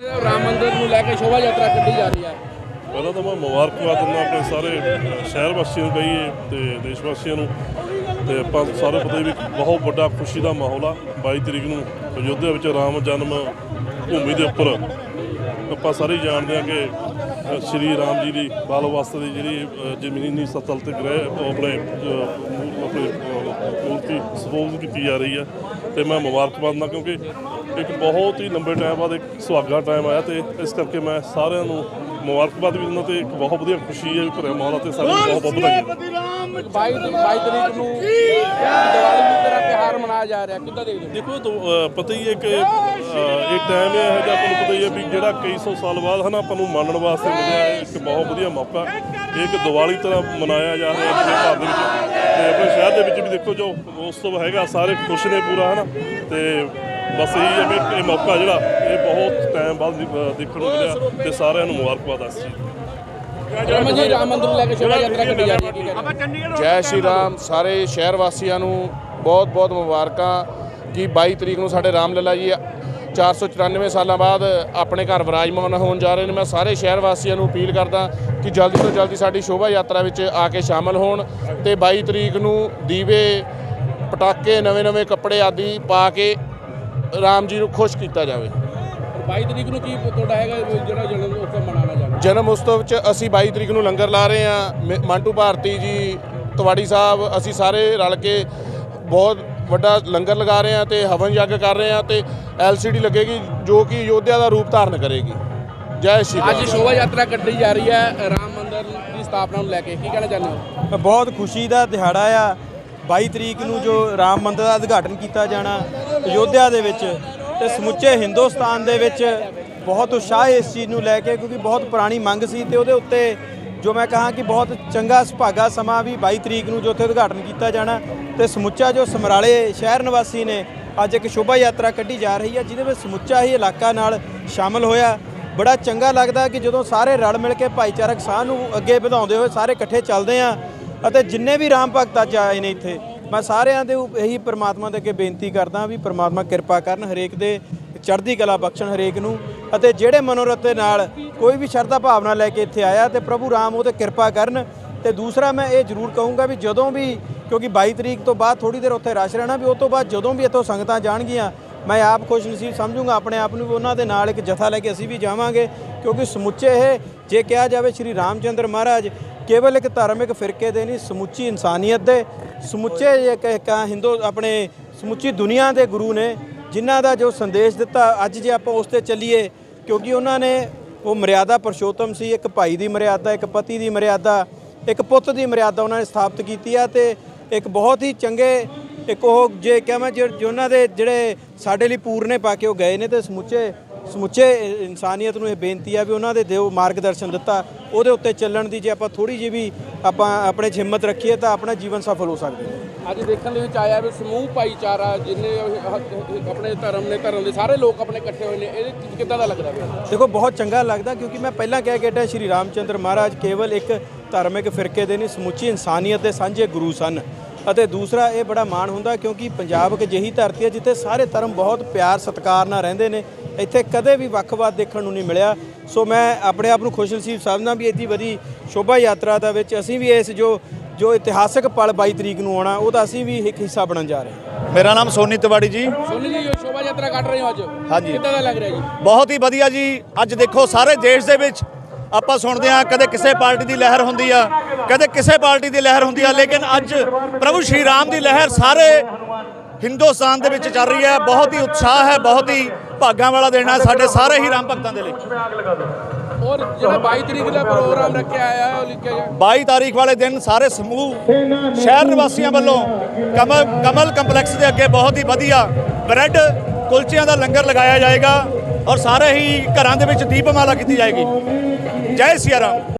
ਰਾਮ ਮੰਦਿਰ ਨੂੰ ਲੈ ਕੇ ਸ਼ੋਭਾ ਯਾਤਰਾ ਕੱਢੀ ਜਾ ਰਹੀ ਹੈ। ਪਹਿਲਾਂ ਤਾਂ ਮੈਂ ਮੁਬਾਰਕਬਾਦ ਦਿੰਦਾ ਆਪਣੇ ਸਾਰੇ ਸ਼ਹਿਰ ਵਾਸੀਆਂ ਨੂੰ ਕਹੀਏ ਤੇ ਦੇਸ਼ ਵਾਸੀਆਂ ਨੂੰ। ਤੇ ਆਪਾਂ ਸਾਰੇ ਪਤਾ ਵੀ ਬਹੁਤ ਵੱਡਾ ਖੁਸ਼ੀ ਦਾ ਮਾਹੌਲ ਆ। 22 ਤਰੀਕ ਨੂੰ ਅਯੋਧਿਆ ਵਿੱਚ ਰਾਮ ਜਨਮ ਭੂਮੀ ਦੇ ਉੱਪਰ ਆਪਾਂ ਸਾਰੇ ਹੀ ਜਾਣਦੇ ਹਾਂ ਕਿ ਸ਼੍ਰੀ ਰਾਮ ਜੀ ਦੀ ਬਾਲ ਅਵਸਥਾ ਦੀ ਜਿਹੜੀ ਜ਼ਮੀਨੀ ਸਤਲ ਤੇ ਗ੍ਰਹਿ ਉਹ ਆਪਣੇ ਅ, ਆਪਣੇ ਮੂਰਤੀ ਸਪੋਜ਼ ਕੀਤੀ ਜਾ ਰਹੀ ਹੈ ਤੇ ਮੈਂ ਮੁਬਾਰਕਬਾਦ ਦਿੰਦਾ ਕਿਉਂਕਿ ਇੱਕ ਬਹੁਤ ਹੀ ਲੰਬੇ ਟਾਈਮ ਬਾਅਦ ਇੱਕ ਸੁਹਾਗਾ ਟਾਈਮ ਆਇਆ ਤੇ ਇਸ ਕਰਕੇ ਮੈਂ ਸਾਰਿਆਂ ਨੂੰ ਮੁਬਾਰਕਬਾਦ ਵੀ ਦਿੰਦਾ ਤੇ ਇੱਕ ਬਹੁਤ ਵਧੀਆ ਖੁਸ਼ੀ ਹੈ ਵੀ ਭਰਿਆ ਮਾਹੌਲ ਤੇ ਸਾਰਿਆਂ ਨੂੰ ਬਹੁਤ ਬਹੁਤ ਵਧਾਈਆਂ। 22 ਤਰੀਕ 22 ਤਰੀਕ ਨੂੰ ਦੀਵਾਲੀ ਦੀ ਤਰ੍ਹਾਂ ਤਿਉਹਾਰ ਮਨਾਇਆ ਜਾ ਰਿਹਾ। ਕਿੱਦਾਂ ਦੇਖਦੇ ਦੇਖੋ ਪਤਾ ਹੀ ਹੈ ਕਿ ਇਹ ਟਾਈਮ ਇਹ ਹੈ ਜਿਹਾ ਆਪਾਂ ਨੂੰ ਪਤਾ ਹੀ ਹੈ ਵੀ ਜਿਹੜਾ ਕਈ ਸੌ ਸਾਲ ਬਾਅਦ ਹਨਾ ਆਪਾਂ ਨੂੰ ਮੰਨਣ ਵਾਸਤੇ ਮਿਲਿਆ ਹੈ ਇੱਕ ਬਹੁਤ ਵਧੀਆ ਮੌਕਾ ਇਹ ਇੱਕ ਦੀਵਾਲੀ ਤਰ੍ਹਾਂ ਮਨਾਇਆ ਜਾ ਰਿਹਾ ਹੈ ਆਪਣੇ ਭਾਰਤ ਦੇ ਵਿੱਚ। ਤੇ ਆਪਣੇ ਸ਼ਹਿਰ ਦੇ ਵਿੱਚ ਵੀ ਦੇਖੋ ਜੋ ਉਤਸਵ ਹੈਗਾ ਸਾਰੇ ਖੁਸ਼ ਨੇ ਪੂਰਾ ਹਨਾ। ਤੇ ਬਸ ਇਹੀ ਹੈ ਵੀ ਇਹ ਮੌਕਾ ਜਿਹੜਾ ਇਹ ਬਹੁਤ ਬਾਅਦ ਦੇਖਣ ਨੂੰ ਮਿਲਿਆ ਤੇ ਸਾਰਿਆਂ ਨੂੰ। ਮੁਬਾਰਕਬਾਦ ਆ ਇਸ ਚੀਜ਼ ਦੀ। ਰਮਨ ਜੀ ਰਾਮ ਮੰਦਿਰ ਲੈ ਕੇ ਸ਼ੋਭਾ ਯਾਤਰਾ ਕੱਢੀ ਜਾ ਰਹੀ ਹੋ? ਜੈ ਸ਼੍ਰੀ ਰਾਮ ਸਾਰੇ ਸ਼ਹਿਰ ਵਾਸੀਆਂ ਨੂੰ ਬਹੁਤ ਬਹੁਤ ਮੁਬਾਰਕਾਂ ਕਿ 22 ਤਰੀਕ ਨੂੰ ਸਾਡੇ ਰਾਮ ਲੱਲਾ ਜੀ 494 ਸਾਲਾਂ ਬਾਅਦ ਆਪਣੇ ਘਰ ਵਿਰਾਜਮਾਨ ਹੋਣ ਜਾ ਰਹੇ ਨੇ। ਮੈਂ ਸਾਰੇ ਸ਼ਹਿਰ ਵਾਸੀਆਂ ਨੂੰ ਅਪੀਲ ਕਰਦਾ ਕਿ ਜਲਦੀ ਤੋਂ ਜਲਦੀ ਸਾਡੀ ਸ਼ੋਭਾ ਯਾਤਰਾ ਵਿੱਚ ਆ ਕੇ ਸ਼ਾਮਲ ਹੋਣ ਤੇ 22 ਤਰੀਕ ਨੂੰ ਦੀਵੇ ਪਟਾਕੇ ਨਵੇਂ-ਨਵੇਂ ਕੱਪੜੇ ਆਦਿ ਪਾ ਕੇ ਰਾਮ ਜੀ ਨੂੰ ਖੁਸ਼ ਕੀਤਾ ਜਾਵੇ। 22 ਤਰੀਕ ਨੂੰ ਕੀ ਤੁਹਾਡਾ ਹੈਗਾ ਜਿਹੜਾ ਜਨਮ ਉਤਸਵ ਮਨਾਉਣਾ ਜਾ ਰਿਹਾ ਜਨਮ ਉਤਸਵ ਵਿੱਚ ਅਸੀਂ 22 ਤਰੀਕ ਨੂੰ ਲੰਗਰ ਲਾ ਰਹੇ ਹਾਂ। ਮ- ਮੰਟੂ ਭਾਰਤੀ ਜੀ ਤਵਾੜੀ ਸਾਹਿਬ ਅਸੀਂ ਸਾਰੇ ਰਲ ਕੇ ਬਹੁਤ ਵੱਡਾ ਲੰਗਰ ਲਗਾ ਰਹੇ ਹਾਂ ਤੇ ਹਵਨ ਯੱਗ ਕਰ ਰਹੇ ਹਾਂ ਤੇ ਐਲਸੀਡੀ ਲੱਗੇਗੀ ਜੋ ਕਿ ਯੋਧਿਆ ਦਾ ਰੂਪ ਧਾਰਨ ਕਰੇਗੀ। ਜੈ ਸ਼੍ਰੀ ਰਾਮ ਅੱਜ ਸ਼ੋਭਾ ਯਾਤਰਾ ਕੱਢੀ ਜਾ ਰਹੀ ਹੈ ਰਾਮ ਮੰਦਿਰ ਦੀ ਸਥਾਪਨਾ ਨੂੰ ਲੈ ਕੇ। ਕੀ ਕਹਿਣਾ ਚਾਹੁੰਦੇ ਹੋ? ਬਹੁਤ ਖੁਸ਼ੀ ਦਾ ਦਿਹਾੜਾ ਆ। 22 ਤਰੀਕ ਨੂੰ ਜੋ ਰਾਮ ਮੰਦਿਰ ਦਾ ਉਦਘਾਟਨ ਕੀਤਾ ਜਾਣਾ ਅਯੋਧਿਆ ਦੇ ਵਿੱਚ ਤੇ ਸਮੁੱਚੇ ਹਿੰਦੁਸਤਾਨ ਦੇ ਵਿੱਚ ਬਹੁਤ ਉਤਸ਼ਾਹ ਇਸ ਚੀਜ਼ ਨੂੰ ਲੈ ਕੇ ਕਿਉਂਕਿ ਬਹੁਤ ਪੁਰਾਣੀ ਮੰਗ ਸੀ ਤੇ ਉਹਦੇ ਉੱਤੇ ਜੋ ਮੈਂ ਕਹਾਂ ਕਿ ਬਹੁਤ ਚੰਗਾ ਸੁਭਾਗਾ ਸਮਾਂ ਵੀ 22 ਤਰੀਕ ਨੂੰ ਜੋ ਉੱਥੇ ਉਦਘਾਟਨ ਕੀਤਾ ਜਾਣਾ ਤੇ ਸਮੁੱਚਾ ਜੋ ਸਮਰਾਲੇ ਸ਼ਹਿਰ ਨਿਵਾਸੀ ਨੇ ਅੱਜ ਇੱਕ ਸ਼ੋਭਾ ਯਾਤਰਾ ਕੱਢੀ ਜਾ ਰਹੀ ਹੈ, ਜਿਹਦੇ ਵਿੱਚ ਸਮੁੱਚਾ ਹੀ ਇਲਾਕਾ ਨਾਲ ਸ਼ਾਮਲ ਹੋਇਆ। ਬੜਾ ਚੰਗਾ ਲੱਗਦਾ ਕਿ ਜਦੋਂ ਸਾਰੇ ਰਲ ਮਿਲ ਕੇ ਭਾਈਚਾਰਕ ਸਾਹ ਨੂੰ ਅੱਗੇ ਵਧਾਉਂਦੇ ਹੋਏ ਸਾਰੇ ਇਕੱਠੇ ਚੱਲਦੇ ਆ ਅਤੇ ਜਿੰਨੇ ਵੀ ਰਾਮ ਭਗਤ ਅੱਜ ਆਏ ਨੇ ਇੱਥੇ ਮੈਂ ਸਾਰਿਆਂ ਦੇ ਇਹੀ ਪ੍ਰਮਾਤਮਾ ਦੇ ਅੱਗੇ ਬੇਨਤੀ ਕਰਦਾ ਵੀ ਪ੍ਰਮਾਤਮਾ ਕਿਰਪਾ ਕਰਨ ਹਰੇਕ ਦੇ ਚੜ੍ਹਦੀ ਕਲਾ ਬਖਸ਼ਣ ਹਰੇਕ ਨੂੰ ਅਤੇ ਜਿਹੜੇ ਮਨੋਰਥ ਦੇ ਨਾਲ ਕੋਈ ਵੀ ਸ਼ਰਧਾ ਭਾਵਨਾ ਲੈ ਕੇ ਇੱਥੇ ਆਇਆ ਤੇ ਪ੍ਰਭੂ ਰਾਮ ਉਹ ਤੇ ਕਿਰਪਾ ਕਰਨ ਤੇ ਦੂਸਰਾ ਮੈਂ ਇਹ ਜ਼ਰੂਰ ਕਹੂੰਗਾ ਵੀ ਜਦੋਂ ਵੀ, ਕਿਉਂਕਿ 22 ਤਰੀਕ ਤੋਂ ਬਾਅਦ ਥੋੜੀ ਦੇਰ ਉੱਥੇ ਰਸ਼ ਰਹਿਣਾ ਵੀ ਉਸ ਤੋਂ ਬਾਅਦ ਜਦੋਂ ਵੀ ਇੱਥੋਂ ਸੰਗਤਾਂ ਜਾਣਗੀਆਂ, ਮੈਂ ਆਪ ਖੁਸ਼ ਨਸੀਬ ਸਮਝੂੰਗਾ, ਆਪਣੇ ਆਪ ਨੂੰ ਵੀ ਉਹਨਾਂ ਦੇ ਨਾਲ ਇੱਕ ਜਥਾ ਲੈ ਕੇ ਅਸੀਂ ਵੀ ਜਾਵਾਂਗੇ, ਕਿਉਂਕਿ ਸਮੁੱਚੇ ਇਹ, ਜੇ ਕਿਹਾ ਜਾਵੇ ਸ਼੍ਰੀ ਰਾਮਚੰਦਰ ਮਹਾਰਾਜ ਕੇਵਲ ਇੱਕ ਧਾਰਮਿਕ ਫਿਰਕੇ ਦੇ ਨਹੀਂ, ਸਮੁੱਚੀ ਇਨਸਾਨੀਅਤ ਦੇ, ਸਮੁੱਚੇ ਇੱਕ ਇੱਕ ਹਿੰਦੂ, ਆਪਣੇ ਸਮੁੱਚੀ ਦੁਨੀਆ ਦੇ ਗੁਰੂ ਨੇ ਜਿਨ੍ਹਾਂ ਦਾ ਜੋ ਸੰਦੇਸ਼ ਦਿੱਤਾ, ਅੱਜ ਜੇ ਆਪਾਂ ਉਸ ਤੇ ਚੱਲੀਏ, ਕਿਉਂਕਿ ਉਹਨਾਂ ਨੇ ਉਹ ਮਰਿਆਦਾ ਪਰਸ਼ੋਤਮ ਸੀ, ਇੱਕ ਭਾਈ ਦੀ ਮਰਿਆਦਾ, ਇੱਕ ਪਤੀ ਦੀ ਮਰਿਆਦਾ, ਇੱਕ ਪੁੱਤ ਦੀ ਮਰਿਆਦਾ ਉਹਨਾਂ ਨੇ ਸਥਾਪਿਤ ਕੀਤੀ ਆ ਤੇ ਇੱਕ ਬਹੁਤ ਹੀ ਚੰਗੇ, ਇੱਕ ਉਹ ਜੇ ਕਹਾਂ ਜੇ ਜੇ, ਉਹਨਾਂ ਦੇ ਜਿਹੜੇ ਸਾਡੇ ਲਈ ਪੂਰਨੇ ਪਾ ਕੇ ਉਹ ਗਏ ਨੇ ਤੇ ਸਮੁੱਚੇ ਸਮੁੱਚੇ ਇਨਸਾਨੀਅਤ ਨੂੰ ਇਹ ਬੇਨਤੀ ਆ ਵੀ ਉਹਨਾਂ ਦੇ ਦਿਓ ਮਾਰਗਦਰਸ਼ਨ ਦਿੱਤਾ। ਉਹਦੇ ਉੱਤੇ ਚੱਲਣ ਦੀ ਜੇ ਆਪਾਂ ਥੋੜੀ ਜਿਹੀ ਵੀ ਆਪਾਂ ਆਪਣੇ ਹਿੰਮਤ ਰੱਖੀਏ ਤਾਂ ਆਪਣਾ ਜੀਵਨ ਸਫਲ ਹੋ ਸਕਦਾ ਹੈ। ਅੱਜ ਦੇਖਣ ਦੇ ਵਿੱਚ ਆਇਆ ਵੀ ਸਮੂਹ ਭਾਈਚਾਰਾ ਜਿੰਨੇ ਆਪਣੇ ਧਰਮ ਨੇ ਧਰਮ ਦੇ ਸਾਰੇ ਲੋਕ ਆਪਣੇ ਇਕੱਠੇ ਹੋਏ ਨੇ ਇਹਦੇ ਚ ਕਿੱਦਾਂ ਦਾ ਲੱਗਦਾ ਪਿਆ? ਦੇਖੋ ਬਹੁਤ ਚੰਗਾ ਲੱਗਦਾ ਕਿਉਂਕਿ ਮੈਂ ਪਹਿਲਾਂ ਕਹਿ ਕੇ ਹਟਿਆ ਸ਼੍ਰੀ ਰਾਮਚੰਦਰ ਮਹਾਰਾਜ ਕੇਵਲ ਇੱਕ ਧਾਰਮਿਕ ਫਿਰਕੇ ਦੇ ਨਹੀਂ ਸਮੁੱਚੀ ਇਨਸਾਨੀਅਤ ਦੇ ਸਾਂਝੇ ਗੁਰੂ ਸਨ। ਅਤੇ ਦੂਸਰਾ ਇਹ ਬੜਾ ਮਾਣ ਹੁੰਦਾ ਕਿਉਂਕਿ ਪੰਜਾਬ ਇੱਕ ਅਜਿਹੀ ਧਰਤੀ ਹੈ ਜਿੱਥੇ ਸਾਰੇ ਧਰਮ ਬਹੁਤ ਪਿਆਰ ਸਤਿਕਾਰ ਨਾਲ ਰਹਿੰਦੇ ਨੇ। ਇੱਥੇ ਕਦੇ ਵੀ ਵੱਖਵਾਦ ਦੇਖਣ ਨੂੰ ਨਹੀਂ ਮਿਲਿਆ। ਸੋ ਮੈਂ ਆਪਣੇ ਆਪ ਨੂੰ ਖੁਸ਼ਨਸੀਬ ਸਮਝਦਾ ਵੀ ਇੱਡੀ ਵਧੀ ਸ਼ੋਭਾ ਯਾਤਰਾ ਦਾ ਵਿੱਚ ਅਸੀਂ ਵੀ ਇਸ ਜੋ ਜੋ ਇਤਿਹਾਸਕ ਪਲ 22 ਤਰੀਕ ਨੂੰ ਆਉਣਾ ਉਹਦਾ ਅਸੀਂ ਵੀ ਇੱਕ ਹਿੱਸਾ ਬਣਨ ਜਾ ਰਹੇ ਹਾਂ। ਮੇਰਾ ਨਾਮ ਸੋਨੀ ਤਿਵਾੜੀ ਜੀ। ਸੋਨੀ ਜੀ ਇਹ ਸ਼ੋਭਾ ਯਾਤਰਾ ਕੱਢ ਰਹੇ ਹੋ ਅੱਜ? ਹਾਂਜੀ। ਕਿੱਦਾਂ ਦਾ ਲੱਗ ਰਿਹਾ ਜੀ? ਬਹੁਤ ਹੀ ਵਧੀਆ ਜੀ। ਅੱਜ ਦੇਖੋ ਸਾਰੇ ਦੇਸ਼ ਦੇ ਵਿੱਚ ਆਪਾਂ ਸੁਣਦੇ ਆ ਕਦੇ ਕਿਸੇ ਪਾਰਟੀ ਦੀ ਲਹਿਰ ਹੁੰਦੀ ਆ ਕਦੇ ਕਿਸੇ ਪਾਰਟੀ ਦੀ ਲਹਿਰ ਹੁੰਦੀ ਆ ਲੇਕਿਨ ਅੱਜ ਪ੍ਰਭੂ ਸ਼੍ਰੀ ਰਾਮ ਦੀ ਲਹਿਰ ਸਾਰੇ ਹਿੰਦੁਸਤਾਨ ਦੇ ਵਿੱਚ ਚੱਲ ਰਹੀ ਹੈ। ਬਹੁਤ ਹੀ ਉਤਸ਼ਾਹ ਹੈ ਬਹੁਤ ਹੀ ਭਾਗਾਂ ਵਾਲਾ ਦਿਨ ਹੈ ਸਾਡੇ ਸਾਰੇ ਹੀ ਰਾਮ ਭਗਤਾਂ ਦੇ ਲਈ। ਔਰ ਜਿਹੜਾ 22 ਤਰੀਕ ਦਾ ਪ੍ਰੋਗਰਾਮ ਰੱਖਿਆ ਆਇਆ ਉਹ ਲਿਖਿਆ ਗਿਆ 22 ਤਾਰੀਖ ਵਾਲੇ ਦਿਨ ਸਾਰੇ ਸਮੂਹ ਸ਼ਹਿਰ ਨਿਵਾਸੀਆਂ ਵੱਲੋਂ ਕਮਲ ਕਮਲ ਕੰਪਲੈਕਸ ਦੇ ਅੱਗੇ ਬਹੁਤ ਹੀ ਵਧੀਆ ਬ੍ਰੈਡ ਕੁਲਚਿਆਂ ਦਾ ਲੰਗਰ ਲਗਾਇਆ ਜਾਏਗਾ। ਔਰ ਸਾਰੇ ਹੀ ਘਰਾਂ ਦੇ ਵਿੱਚ ਦੀਪਮਾਲਾ ਕੀਤੀ ਜਾਏਗੀ। ਜੈ ਸਿਆ ਰਾਮ